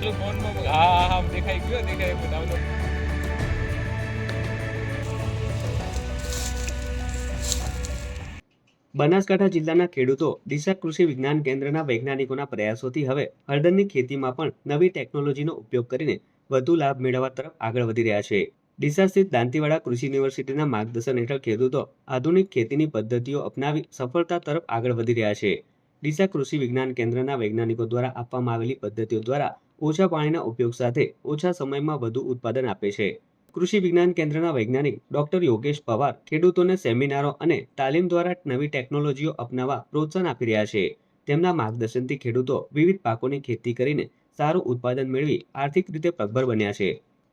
દેખાઈ ગયો દેખાય એમ ડાઉનલોડ બનાસકાંઠા જિલ્લાના ખેડૂતો દિશા કૃષિ વિજ્ઞાન કેન્દ્રના વૈજ્ઞાનિકોના પ્રયાસોથી હવે હળદરની ખેતીમાં પણ નવી ટેકનોલોજીનો ઉપયોગ કરીને વધુ લાભ મેળવવા તરફ આગળ વધી રહ્યા છે. ડીસા સ્થિત દાંતીવાડા કૃષિ યુનિવર્સિટીના માર્ગદર્શન હેઠળ ખેડૂતો આધુનિક ખેતીની પદ્ધતિઓ અપનાવી સફળતા તરફ આગળ વધી રહ્યા છે. ડીસા કૃષિ વિજ્ઞાન કેન્દ્રના વૈજ્ઞાનિકો દ્વારા આપવામાં આવેલી પદ્ધતિઓ દ્વારા ઓછા પાણીના ઉપયોગ સાથે ઓછા સમયમાં વધુ ઉત્પાદન આપે છે. કૃષિ વિજ્ઞાન કેન્દ્રના વૈજ્ઞાનિક ડોક્ટર યોગેશ પવાર ખેડૂતોને સેમિનારો અને તાલીમ દ્વારા નવી ટેકનોલોજીઓ અપનાવવા પ્રોત્સાહન આપી રહ્યા છે. તેમના માર્ગદર્શનથી ખેડૂતો વિવિધ પાકોની ખેતી કરીને સારું ઉત્પાદન મેળવી આર્થિક રીતે પગભર બન્યા છે.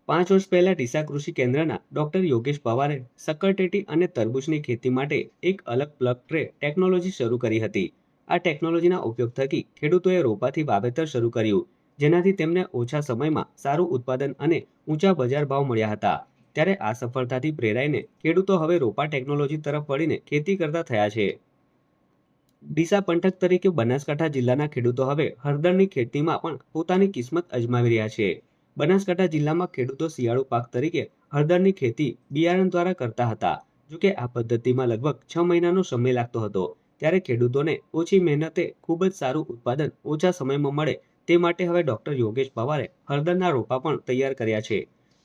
પાંચ વર્ષ પહેલા ડીસા કૃષિ કેન્દ્રના ડોક્ટર યોગેશ પવારે સક્કરટેટી અને તરબૂચની ખેતી માટે એક અલગ પ્લગ ટ્રે ટેકનોલોજી શરૂ કરી હતી. આ ટેકનોલોજીના ઉપયોગ થકી ખેડૂતોએ રોપાથી વાવેતર શરૂ કર્યું. જેનાથી તેમને ઓછા સમયમાં સારું ઉત્પાદન અને ઊંચા બજાર ભાવ મળ્યા હતા. ત્યારે આ સફળતાથી પ્રેરાઈને ખેડૂતો હવે રોપા ટેકનોલોજી તરફ વળીને ખેતી કરતા થયા છે. ડીસા પંથક તરીકે બનાસકાંઠા જિલ્લાના ખેડૂતો હવે હળદરની ખેતીમાં પણ પોતાની કિસ્મત અજમાવી રહ્યા છે. બનાસકાંઠા જિલ્લામાં ખેડૂતો શિયાળુ પાક તરીકે હળદરની ખેતી બિયારણ દ્વારા કરતા હતા. જોકે આ પદ્ધતિમાં લગભગ છ મહિનાનો સમય લાગતો હતો. ત્યારે ખેડૂતોને ઓછી મહેનતે ખૂબ જ સારું ઉત્પાદન ઓછા સમયમાં મળે તે માટે હવે ડોક્ટર યોગેશ પવારે હળદરના રોપા પણ તૈયાર કર્યા છે,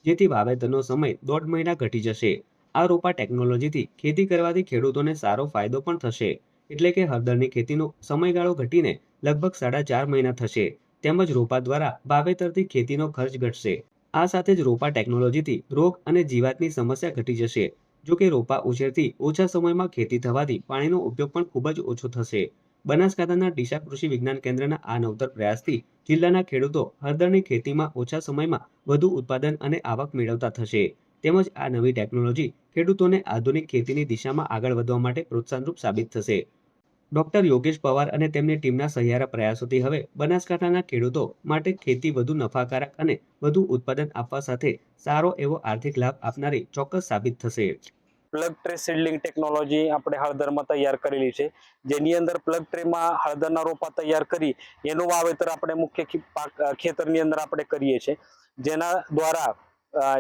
જેથી વાવેતરનો સમય દોઢ મહિના ઘટી જશે. આ રોપા ટેકનોલોજીથી ખેતી કરવાથી ખેડૂતોને સારો ફાયદો પણ થશે, એટલે કે હળદરની ખેતીનો સમયગાળો ઘટીને લગભગ સાડા ચાર મહિના થશે, તેમજ રોપા દ્વારા વાવેતરથી ખેતીનો ખર્ચ ઘટશે. આ સાથે જ રોપા ટેકનોલોજીથી રોગ અને જીવાતની સમસ્યા ઘટી જશે જો કે રોપા ઉછેરથી ઓછા સમયમાં ખેતી થવાથી પાણીનો ઉપયોગ પણ ખૂબ જ ઓછો થશે. બનાસકાંઠાના ડીસા કૃષિ વિજ્ઞાન કેન્દ્રના આ નવતર પ્રયાસથી જિલ્લાના ખેડૂતો હળદરની ખેતીમાં ઓછા સમયમાં વધુ ઉત્પાદન અને આવક મેળવતા થશે. તેમજ આ નવી ટેકનોલોજી ખેડૂતોને આધુનિક ખેતીની દિશામાં આગળ વધવા માટે પ્રોત્સાહનરૂપ સાબિત થશે. ડોક્ટર યોગેશ પવાર અને તેમની ટીમના સહિયારા પ્રયાસોથી હવે બનાસકાંઠાના ખેડૂતો માટે ખેતી વધુ નફાકારક અને વધુ ઉત્પાદન આપવા સાથે સારો એવો આર્થિક લાભ આપનારી ચોક્કસ સાબિત થશે. પ્લગ ટ્રે સીડલિંગ ટેકનોલોજી આપણે હળદરમાં તૈયાર કરેલી છે. જેની અંદર પ્લગ ટ્રેમાં હળદરના રોપા તૈયાર કરી એનું વાવેતર આપણે મુખ્ય પાક ખેતરની અંદર આપણે કરીએ છીએ. જેના દ્વારા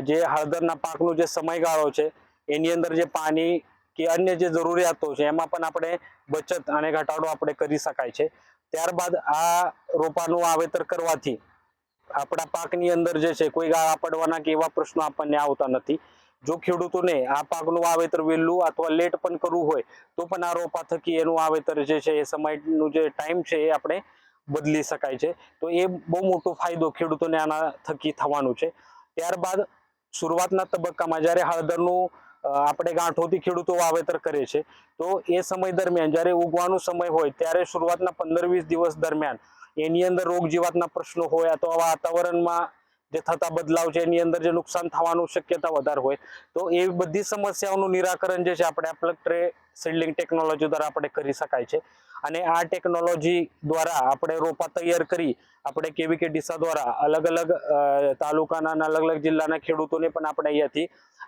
જે હળદરના પાકનો જે સમયગાળો છે, એની અંદર જે પાણી કે અન્ય જે જરૂરિયાતો છે, એમાં પણ આપણે બચત અને ઘટાડો આપણે કરી શકાય છે. ત્યારબાદ આ રોપાનું વાવેતર કરવાથી આપણા પાકની અંદર જે છે, કોઈ ગાળા પડવાના કે એવા પ્રશ્નો આપણને આવતા નથી. જો ખેડૂતોને આ પાકનું વાવેતર વહેલું અથવા લેટ પણ કરવું હોય, તો પણ આ રોપા થકી એનું વાવેતર જે છે, એ સમયનું જે ટાઈમ છે, એ આપણે બદલી શકાય છે. તો એ બહુ મોટો ફાયદો ખેડૂતોને આના થકી થવાનું છે. ત્યારબાદ શરૂઆતના તબક્કામાં જ્યારે હળદરનું આપણે ગાંઠોથી ખેડૂતો વાવેતર કરે છે, તો એ સમય દરમિયાન જ્યારે ઉગવાનો સમય હોય, ત્યારે શરૂઆતના પંદર વીસ દિવસ દરમિયાન એની અંદર રોગ જીવાતના પ્રશ્નો હોય અથવા વાતાવરણમાં જે થતા બદલાવ છે, એની અંદર જે નુકસાન થવાનું શક્યતા વધારે હોય. તો એ બધી સમસ્યાઓનું નિરાકરણ જે છે, આપણે આ પ્લગ ટ્રે સીડલિંગ ટેકનોલોજી દ્વારા આપણે કરી શકાય છે. અને આ ટેકનોલોજી દ્વારા આપણે રોપા તૈયાર કરી, આપણે કેવી કે ડીસા દ્વારા અલગ અલગ તાલુકાના અલગ અલગ જિલ્લાના ખેડૂતોને પણ આપણે અહીંયાથી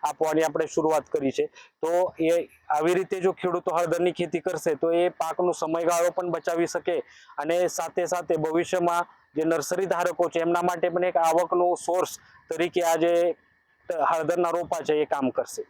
આપવાની આપણે શરૂઆત કરી છે. તો એ આવી રીતે જો ખેડૂતો હળદરની ખેતી કરશે, તો એ પાકનો સમયગાળો પણ બચાવી શકે અને સાથે સાથે ભવિષ્યમાં જે નર્સરી ધારકો છે, એમના માટે પણ એક આવકનો સોર્સ તરીકે આજે હળદરના રોપા છે એ કામ કરશે.